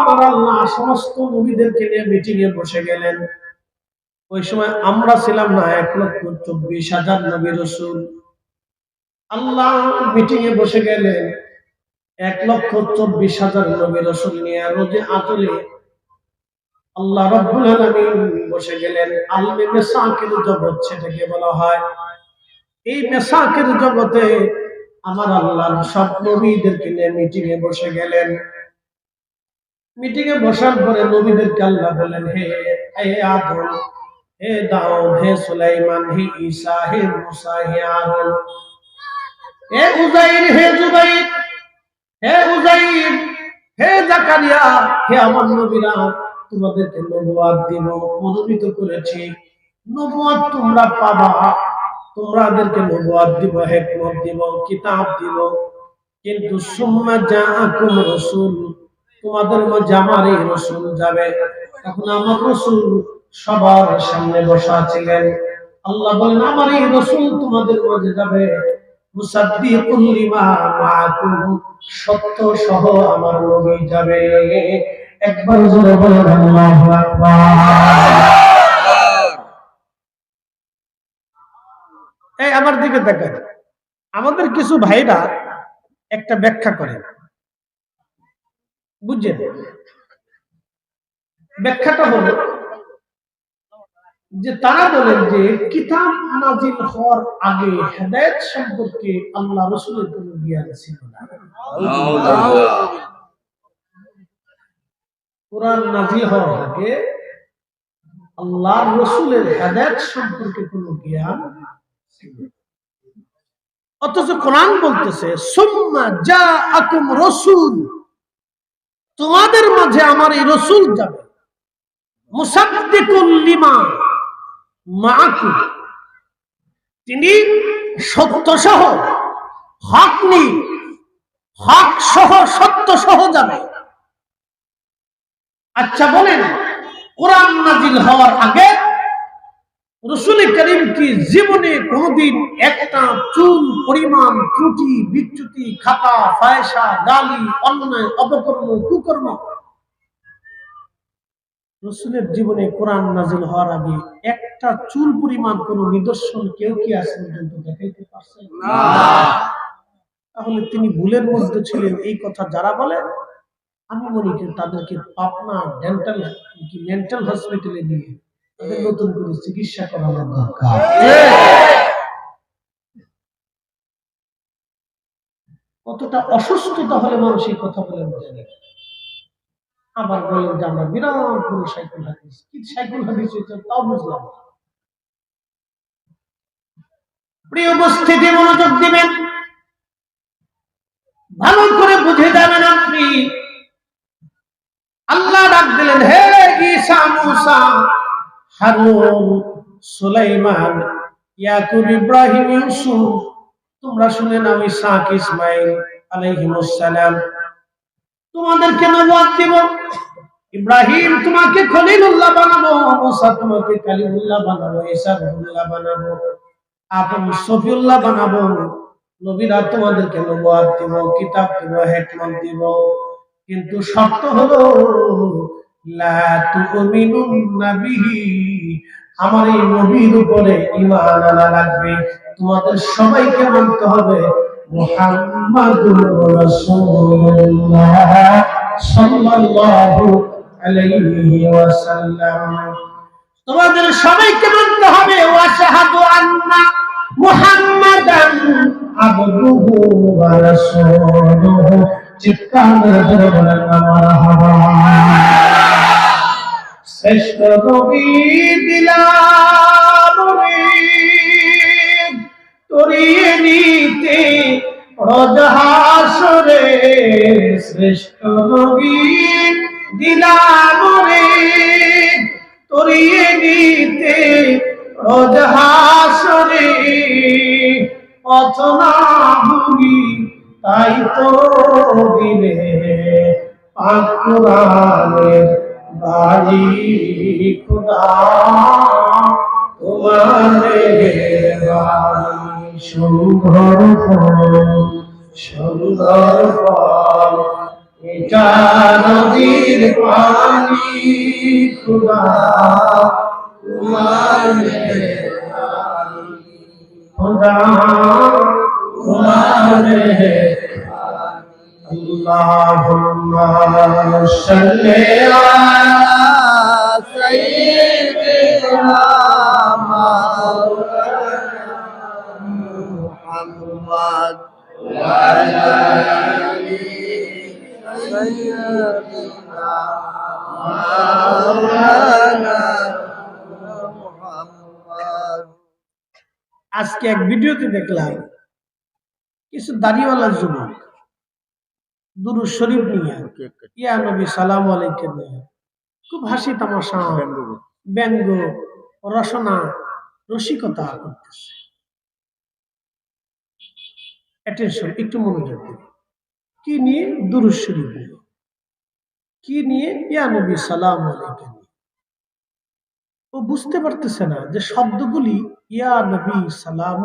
আমার আল্লাহ সমস্ত নবীদেরকে নিয়ে মিটিং এ বসে গেলেন। ওই সময় আমরা ছিলাম না, এক লক্ষ চব্বিশ হাজার আল্লাহ মিটিং এ বসে গেলেন, এক লক্ষ চব্বিশ হাজার নিয়ে রোজে আচলে আল্লাহ রব্বুল আলামিন বসে গেলেন। আলমে মেসাকের জগৎ সেটাকে বলা হয়। এই মেসাকের জগতে আমার আল্লাহ সব নবীদেরকে নিয়ে মিটিং এ বসে গেলেন। মিটিং এ বসার পরে নবীদেরকে আল্লাহ বললেন, হে হে আদম, হে দাউদ, হে সুলাইমান, হে ঈসা, হে মুসা, হে আরন, হে উজাইর হে জুবাইর হে উজাইর হে জাকারিয়া, হে আমার নবীরা, তোমাদেরকে নবুয়াত দিব, মনোনীত করেছি। নবুয়াত তোমরা পাবা তোমাদেরকে নবুয়াত দিব, হেকমত দিব, কিতাব দিব। কিন্তু সুম্মা জাআকুম রাসূল তোমাদের মাঝে আমার এই রসুল যাবে। তখন আমার রসুল সবার সামনে বসা ছিলেন। আল্লাহ বলেন, আমার এই রসুল তোমাদের মাঝে যাবে। আমাদের কিছু ভাইরা একটা ব্যাখ্যা করে বুঝছেন? ব্যাখ্যাটা হলো যে তারা বলেন যে কিতাব নাজিল হওয়ার আগে হেদায়েত সম্পর্কে আল্লাহ রসুলের কোন জ্ঞান ছিল না। কোরআন নাজিল হওয়ার আগে আল্লাহ রসুলের হেদায়েত সম্পর্কে কোন জ্ঞান অথচ কোরআন বলতেছে, সুম্মা যা আকুম রসুল তোমাদের মাঝে আমার এই রসুল যাবে। তিনি সত্য সহ হক নি হক সহ সত্য সহ যাবে। আচ্ছা বলেন, কোরআন নাজিল হওয়ার আগে রসুল করিম কি জীবনে কোনদিন একটা চুল পরিমাণ ত্রুটি বিচ্যুতি খাতা ফায়সা গালি অন্যায় অপকর্ম কুকর্ম রসুলের জীবনে কোরআন নাজিল হওয়ার আগে একটা চুল পরিমাণ কোন নিদর্শন কেউ কি আজ পর্যন্ত দেখাইতে পারছে? তাহলে তিনি ভুলের মধ্যে ছিলেন এই কথা যারা বলেন আমি মনে করি তাদেরকে পাবনা ডেন্টাল কি মেন্টাল হসপিটালে নিয়ে তাদের নতুন করে চিকিৎসা করানো দরকার। কতটা অসুস্থতা হলে মানুষ এই কথা আবার যে আমরা বিরাট সাইকেল হাদিস, কি সাইকেল হাদিস হয়েছে তাও বুঝলাম প্রিয় উপস্থিতি মনোযোগ দিবেন। ভালো করে বুঝে যাবেন আপনি। আল্লাহ ডাক দিলেন, হে ঈসা মুসা হারুন সুলাইমান, ইয়াকুব ইব্রাহিম ইউসুফ, তোমরা শুনে নাও ইসাক ইসমাইল সালাম। তোমাদেরকে নবুয়াত দিব। ইব্রাহিম তোমাকে খলিলুল্লাহ বানাবো, মুসা তোমাকে কালিমুল্লাহ বানাবো, ঈসা রুহুল্লাহ বানাবো আপন সফিউল্লাহ বানাবো। নবীরা তোমাদেরকে নবুয়াত দিব, কিতাব দিব, হিকমত দিব। কিন্তু শর্ত হলো, লা তুমিনুন্না বিহি আমার এই নবীর উপরে ঈমান আনা লাগবে। তোমাদের সবাইকে মানতে হবে, মুহাম্মাদুর রাসূলুল্লাহ সাল্লাল্লাহু আলাইহি ওয়াসাল্লাম। তোমাদের সবাইকে মানতে হবে, ওয়াশহাদু আন্না মুহাম্মাদান আবদুহু ওয়া রাসূলুহু। চিৎকার করে বলেন মারহাবা শ্রেষ্ঠ নবী দিলাম তরিয়ে নিতে রজহাসরে শ্রেষ্ঠ নবী দিলাম তরিয়ে নিতে রজহাসরে অচনা তাই তো দিলে আকুরানের বাড়ি খুদা তোমারে সুন্দর ফল সুন্দর ফল এটা নদীর পানি খুদা তোমার খুদা তোমার মেহেরবানি আল্লাহুম্মা সাল্লি আলা সাইয়্যিদিনা محمد وعلى آله سيدنا مولانا محمد আজকে এক ভিডিওতে দেখলাম কিছু দাড়িওয়ালা যুবক দুরুদ শরীফ নিয়ে। ইয়া নবী সালাম আলাইকুম। নিয়ে খুব হাসি তামাশা ব্যঙ্গ। রসনা রসিকতা করতেছে। অ্যাটেনশন একটু মনোযোগ দিন। কি নিয়ে? দুরুদ শরীফ নিয়ে। কি নিয়ে? ইয়া নবী সালাম আলাইকুম। নিয়ে ও বুঝতে পারতেছে না যে শব্দগুলি ইয়া নবী সালাম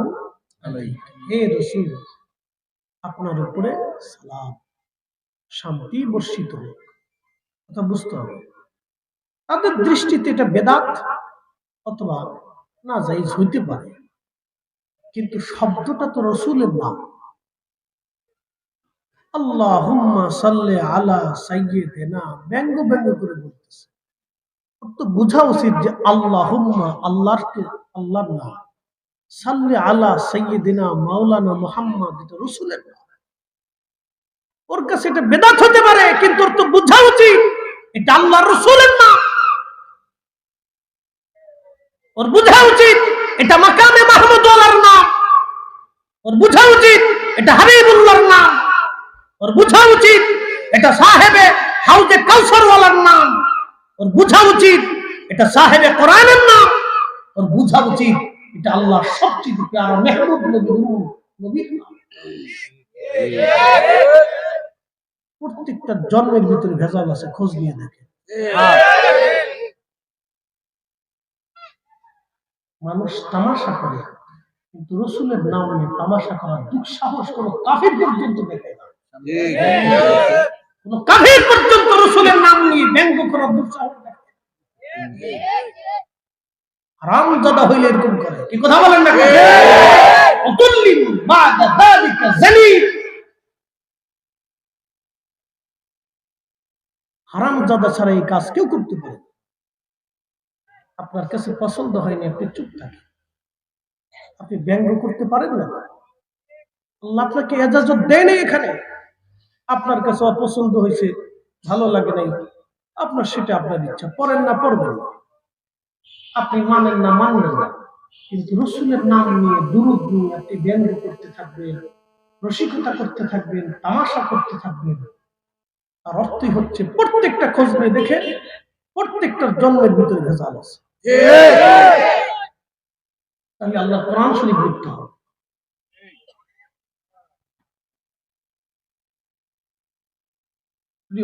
হে রসুল আপনার উপরে সালাম। শান্তি বর্ষিত হোক। কথা বুঝতে হবে। তাদের দৃষ্টিতে এটা বেদাত অথবা না যাইজ হইতে পারে। কিন্তু শব্দটা তো রসুলের নাম। আল্লাহ সাল্লে আলা ব্যঙ্গ ব্যঙ্গ করে বলতেছে। তো বোঝা উচিত যে আল্লাহ আল্লাহর আল্লাহর নাম। সাল্লে আলা সৈয়দিনা মাওলানা মোহাম্মদ, এটা রসুলের নাম। ওর কাছে এটা বেদাত হতে পারে, কিন্তু ওর তো বোঝা উচিত। এটা আল্লাহ রসুলের নাম। ওর বোঝা উচিত, এটা মাকামে মাহমুদ নাম। ওর বোঝা উচিত, এটা হাবিবুল্লাহর নাম। ওর বোঝা উচিত, এটা সাহেবে হাউজে কাউসারওয়ালার নাম। ওর বোঝা উচিত, এটা সাহেবে কোরআনের নাম। ওর বোঝা উচিত, এটা আল্লাহ সবচেয়ে প্যারা মেহবুব নবী নবীর নাম। প্রত্যেকটা জন্মের ভিতরে ভেজাল আছে খোঁজ নিয়ে দেখে। মানুষ তামাশা করে কিন্তু রসুলের নাম নিয়ে তামাশা করার দুঃসাহস কোন কাফির পর্যন্ত দেখে না। কোন কাফির পর্যন্ত রসুলের নাম নিয়ে ব্যঙ্গ করার দুঃসাহস হারাম জাদা হইলে এরকম করে। কি কথা বলেন না অতুল্লিন বাদা দালিকা জালিম। হারাম জাদা ছাড়া এই কাজ কেউ করতে পারে আপনার কাছে পছন্দ হয়নি, আপনি চুপ থাকেন। আপনি ব্যঙ্গ করতে পারেন না। আল্লাহ আপনাকে এজাজত দেয়নি এখানে। আপনার কাছে অপছন্দ হয়েছে, ভালো লাগে নাই। আপনার সেটা আপনার ইচ্ছা, পড়েন না, পড়বেন না। আপনি মানেন না, মানবেন না। কিন্তু রসুলের নাম নিয়ে, দুরুদ নিয়ে আপনি ব্যঙ্গ করতে থাকবেন, রসিকতা করতে থাকবেন, তামাশা করতে থাকবেন। তার অর্থই হচ্ছে প্রত্যেকটা খোঁজ নিয়ে দেখে প্রত্যেকটার জন্মের ভিতরে ভেজাল আছে। তাহলে আল্লাহ হবে।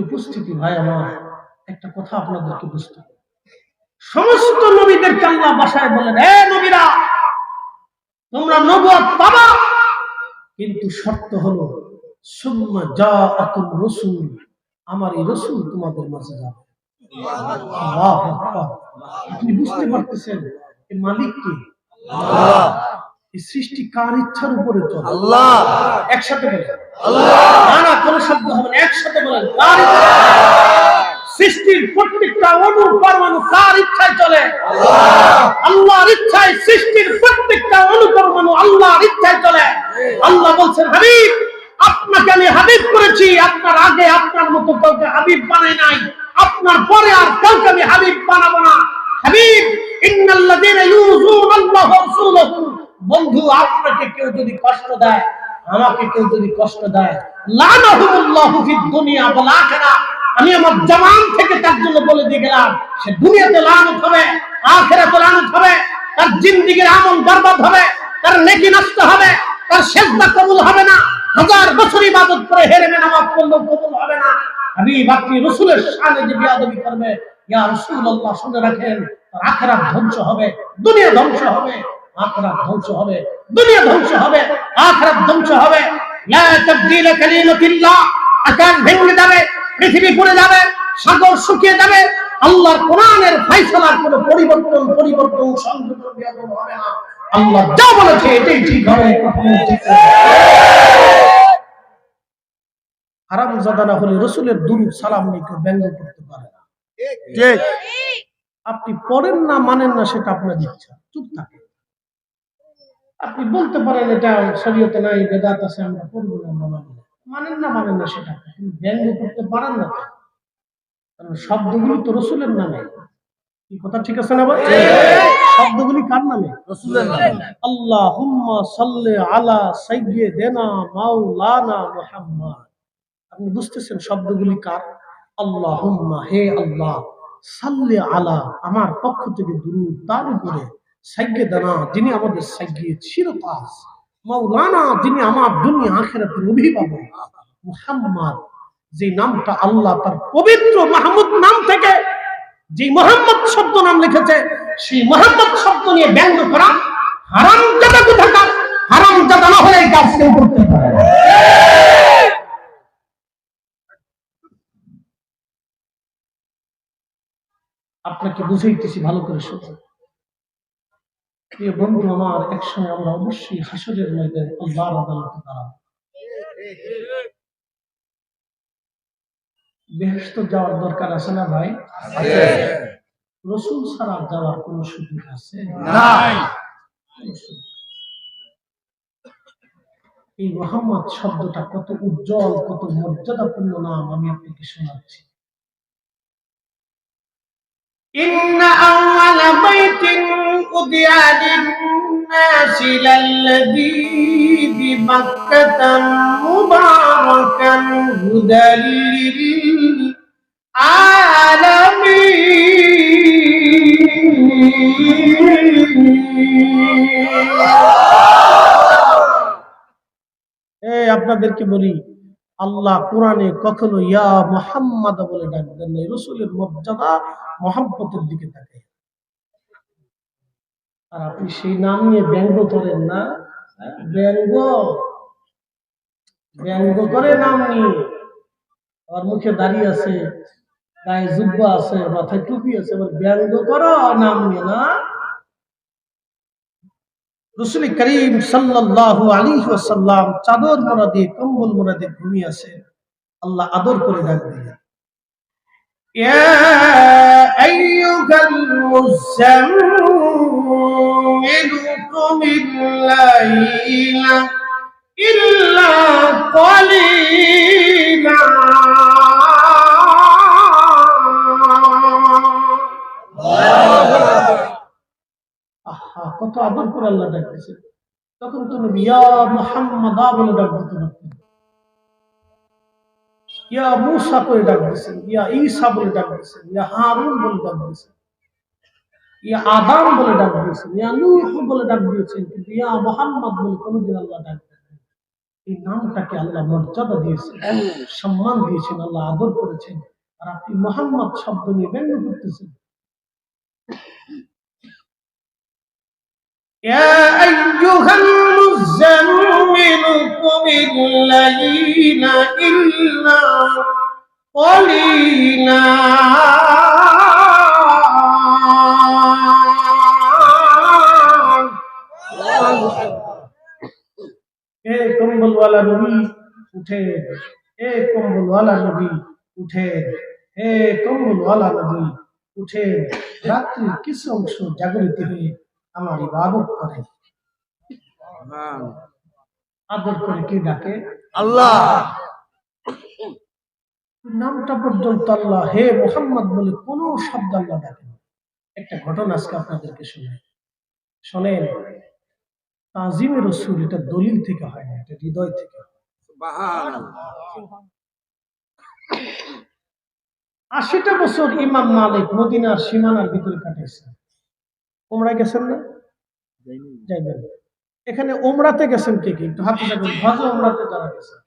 উপস্থিতি, ভাই, আমার একটা কথা আপনাদেরকে বুঝতে হবে। সমস্ত আল্লাহ বাসায় বলেন নবীরা, তোমরা নবুয়ত পাবা, কিন্তু শর্ত হলো, সুম্মা যা রসুল আমার এই রসুল তোমাদের মাঝে যাবে। আপনি বুঝতে পারতেছেন মালিক কে? এই সৃষ্টি কার ইচ্ছার উপরে চলে? আল্লাহ। একসাথে বলেন। না না কোনো শব্দ হবে না একসাথে বলেন কার সৃষ্টির প্রত্যেকটা অণু পরমাণু কার ইচ্ছায় চলে? আল্লাহর ইচ্ছায় সৃষ্টির প্রত্যেকটা অণু পরমাণু আল্লাহর ইচ্ছায় চলে। আল্লাহ বলছেন হাবিব আপনাকে আমি হাবিব করেছি, আপনার আগে, আপনার মতো কাউকে হাবিব বানাই নাই। আপনার পরে আর কাউকে আমি হাবিব বানাবো না। হাবিব, ইন্নাল্লাযীনা ইউযুনা আল্লাহ ওয়া বন্ধু, আপনাকে কেউ যদি কষ্ট দেয়, আমাকে কেউ যদি কষ্ট দেয়, লানাহুমুল্লাহু ফিদ দুনিয়া ওয়াল আখিরাহ আমি আমার জবান থেকে তার জন্য বলে দিয়ে গেলাম, সে দুনিয়াতে লানত হবে, আখিরাতে লানত হবে, তার জিন্দেগির আমল বরবাদ হবে, তার নেকি নষ্ট হবে, তার সেজদা কবুল হবে না। হাজার বছর ইবাদত করে হেরেমে নামাজ পড়লেও কবুল হবে না। আমি আপনি রসুলের সামনে যে বিয়াদবি করবে, ইয়া রাসূলুল্লাহ, শুনে রাখেন, তার আখিরাত ধ্বংস হবে, দুনিয়া ধ্বংস হবে, আখিরাত ধ্বংস হবে, দুনিয়া ধ্বংস হবে, আখিরাত ধ্বংস হবে। লা তাবদীলা কালিমাতিল্লাহ, আকাশ ভেঙে যাবে, পৃথিবী পড়ে যাবে, সাগর শুকিয়ে যাবে, আল্লাহর কোরআনের ফাইসলার কোনো পরিবর্তন পরিবর্তন, সংযোজন হবে না। আল্লাহ যা বলেছে এটাই ঠিক হবে। হারাম জাদা না হলে রসুলের দুরুদ সালাম নিয়ে কেউ ব্যঙ্গ করতে পারে না। আপনি পড়েন না মানেন না সেটা আপনার ইচ্ছা। চুপ থাকে আপনি বলতে পারেন এটা শরীয়তে নাই বেদাত আছে আমরা পড়ব না আমরা মানি মানেন না মানেন না সেটা ব্যঙ্গ করতে পারেন না। কারণ শব্দগুলো তো রসুলের নামে। কি কথা ঠিক আছে না ভাই? শব্দগুলি কার নামে? রসুলের নামে। আল্লাহ আলা সাইয়্যিদিনা মাওলানা মুহাম্মদ। আপনি বুঝতেছেন শব্দগুলি কার? হে আল্লাহ সাল্লে আলা আমার পক্ষ থেকে দুরুদ তার উপরে সাইয়্যিদানা যিনি আমাদের সাইয়্যিদ শিরতাস মাওলানা যিনি আমার দুনিয়া আখিরাতের অভিভাবক মুহাম্মদ। যে নামটা আল্লাহ তার পবিত্র মাহমুদ নাম থেকে যে মোহাম্মদ শব্দ নাম লিখেছে, সেই মোহাম্মদ শব্দ নিয়ে ব্যঙ্গ করা হারাম জাদা কোথাকার? হারাম জাদা না হলে এই কাজ কেউ করতে আপনাকে বুঝাইতেছি ভালো করে প্রিয় বন্ধু আমার, একসময় আমরা অবশ্যই হাসরের ময়দানে আল্লাহর আদালতে দাঁড়াবো। বেহেস্ত যাওয়ার দরকার আছে না ভাই আছে রসুল ছাড়া যাওয়ার কোন সুযোগ আছে নাই এই মোহাম্মদ শব্দটা কত উজ্জ্বল কত মর্যাদাপূর্ণ নাম আমি আপনাকে শোনাচ্ছি إن أول بيت أذيع للناس للذي ببكة مباركا هدى للعالمين এই আপনাদেরকে বলি, আল্লাহ কোরআনে কখনো ইয়া মোহাম্মদ বলে ডাকবেন না রসুলের মর্যাদা দিকে থাকে আর আপনি সেই নাম নিয়ে ব্যঙ্গ করেন না হ্যাঁ? ব্যঙ্গ? ব্যঙ্গ করে নাম নিয়ে। আর মুখে দাঁড়িয়ে আছে গায়ে জুব্বা আছে, মাথায় টুপি আছে ব্যঙ্গ করো, নাম না। রসুল করিম সাল্লাল্লাহু আলাইহি ওয়াসাল্লাম চাদর মোড়া দিয়ে কম্বল মোড়া দিয়ে ঘুমিয়ে আছে। আল্লাহ আদর করে ডাক দিলেন। يا কত আদর করে আল্লাহ ডাকতেছে। তখন তো নবী ইয়া মুহাম্মাদা বলে ডাক দিতে পারতেন ইয়া মুসা করে ডাক দিয়েছেন। ইয়া ঈসা বলে ডাক দিয়েছেন। ইয়া হারুন বলে ডাক দিয়েছেন। ইয়া আদাম বলে ডাক দিয়েছেন। ইয়া নূহ বলে ডাক দিয়েছেন। কিন্তু ইয়া মুহাম্মদ বলে কোনোদিন আল্লাহ ডাক এই নামটাকে আল্লাহ মর্যাদা দিয়েছেন সম্মান দিয়েছেন আল্লাহ আদর করেছেন। আর আপনি মোহাম্মদ শব্দ নিয়ে ব্যঙ্গ করতেছেন। يا أيها المزمل قم الليل إلا قليلا এ কম্বলওয়ালা নবী উঠে এ কম্বলওয়ালা নবী উঠে এ কম্বলওয়ালা নবী উঠে রাত্রির কিছু অংশ জাগরিত হয়ে আমার করে। আদর করে কে ডাকে? আল্লাহ। নামটা পর্যন্ত আল্লাহ হে মোহাম্মদ বলে কোন শব্দ আল্লাহ ডাকেন না। একটা ঘটনা আজকে আপনাদেরকে শোনাই। শোনেন তাজিমের রসুল এটা দলিল থেকে হয় না এটা হৃদয় থেকে আশিটা বছর ইমাম মালিক মদিনার সীমানার ভিতরে কাটিয়েছেন ওমরা গেছেন না? যাইবেন এখানে ওমরাতে গেছেন কে কে? একটু হাতে থাকুন হজ ওমরাতে যারা গেছেন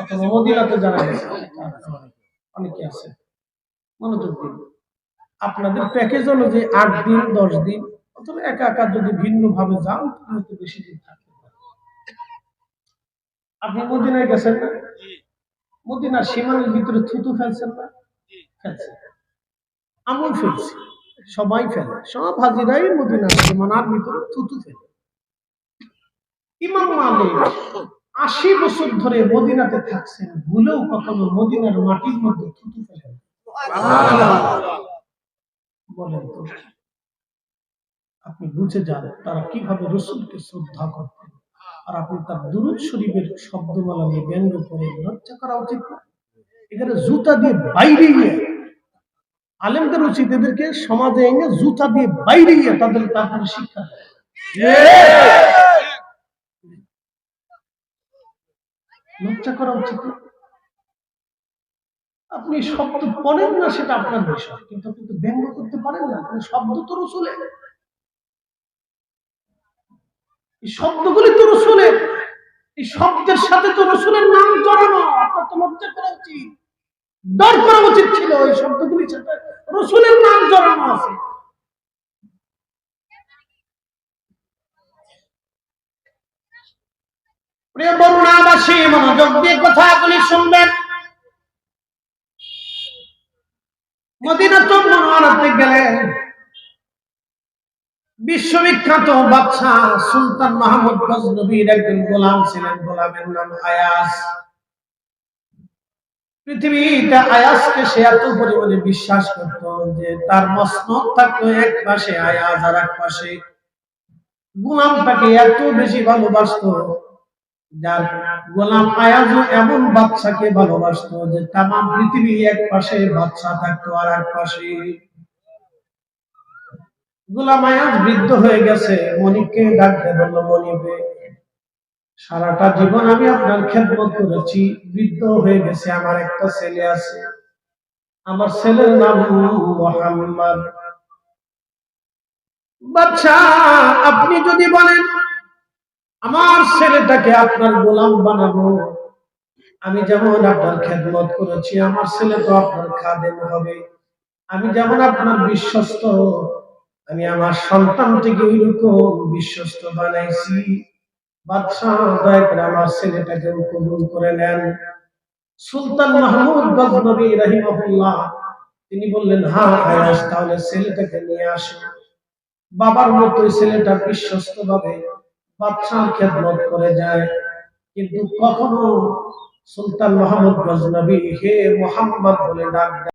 অথবা মদিনাতে যারা গেছেন অনেকে আছে। মনোযোগ দিন। আপনাদের প্যাকেজ অনুযায়ী আট দিন দশ দিন অথবা একা একা যদি ভিন্ন ভাবে যান তাহলে বেশি দিন থাকতে পারে। আপনি মদিনায় গেছেন না? মদিনার সীমানের ভিতরে থুতু ফেলছেন না? ফেলছে আমল ফেলছি সবাই ফেলে। সব হাজিরাই মদিনার সীমানার ভিতরে থুতু ফেলে। ইমাম মালিক আশি বছর ধরে মদিনাতে থাকছেন, ভুলেও কখনো মদিনার মাটির মধ্যে থুতু ফেলেন বলেন তো, আপনি বুঝে যান তারা কীভাবে রসুলকে শ্রদ্ধা করতেন। আর আপনি তার দুরুদ শরীফের শব্দমালা নিয়ে ব্যঙ্গ করে লজ্জা করা উচিত না? এখানে জুতা দিয়ে বাইরে গিয়ে আলেমদের উচিত এদেরকে সমাজে এনে জুতা দিয়ে বাইরে গিয়ে তাদের তারপরে শিক্ষা লজ্জা করা উচিত আপনি শব্দ পড়েন না, সেটা আপনার বিষয়। কিন্তু আপনি তো ব্যঙ্গ করতে পারেন না কারণ শব্দ তো রসুলের। এই শব্দগুলি তো রসুলের। এই শব্দের সাথে তো রসুলের নাম জড়ানো, আপনার তো লজ্জা করা উচিত। ডর করা উচিত ছিল শব্দগুলির সাথে রসুলের নাম জড়ানো আছে। প্রিয় বরুণাবাসী, মনোযোগ দিয়ে শুনবেন। মদিনাতুল মুনাওয়ারাতে গেলেন বিশ্ববিখ্যাত বাদশা সুলতান মাহমুদ গজনবীর একজন গোলাম ছিলেন, গোলামের নাম আয়াস। সে এত বিশ্বাস করত তার আয়াজ এমন বাচ্চাকে ভালোবাসতো যে তাম পৃথিবী এক পাশে বাচ্চা থাকতো আর এক পাশে। গোলাম আয়াজ বৃদ্ধ হয়ে গেছে মনিককে ডাকতে বলল মনিকে সারাটা জীবন আমি আপনার খেদমত করেছি, বৃদ্ধ হয়ে গেছে, আমার একটা ছেলে আছে। আমার ছেলের নাম মোহাম্মদ। বাচ্চা, আপনি যদি বলেন, আমার ছেলেটাকে আপনার গোলাম বানাবো। আমি যেমন আপনার খেদমত করেছি, আমার ছেলে তো আপনার খাদেম হবে। আমি যেমন আপনার বিশ্বস্ত, আমি আমার সন্তানটিকে ওইরকম বিশ্বস্ত বানাইছি। বাদশাহ ছেলেটাকে তিনি বললেন ছেলেটাকে নিয়ে আসো। বাবার মতোই ছেলেটা বিশ্বস্ত ভাবে বাদশার খেদমত করে যায়। কিন্তু কখনো সুলতান মোহাম্মদ গজনবী হে মোহাম্মদ বলে ডাক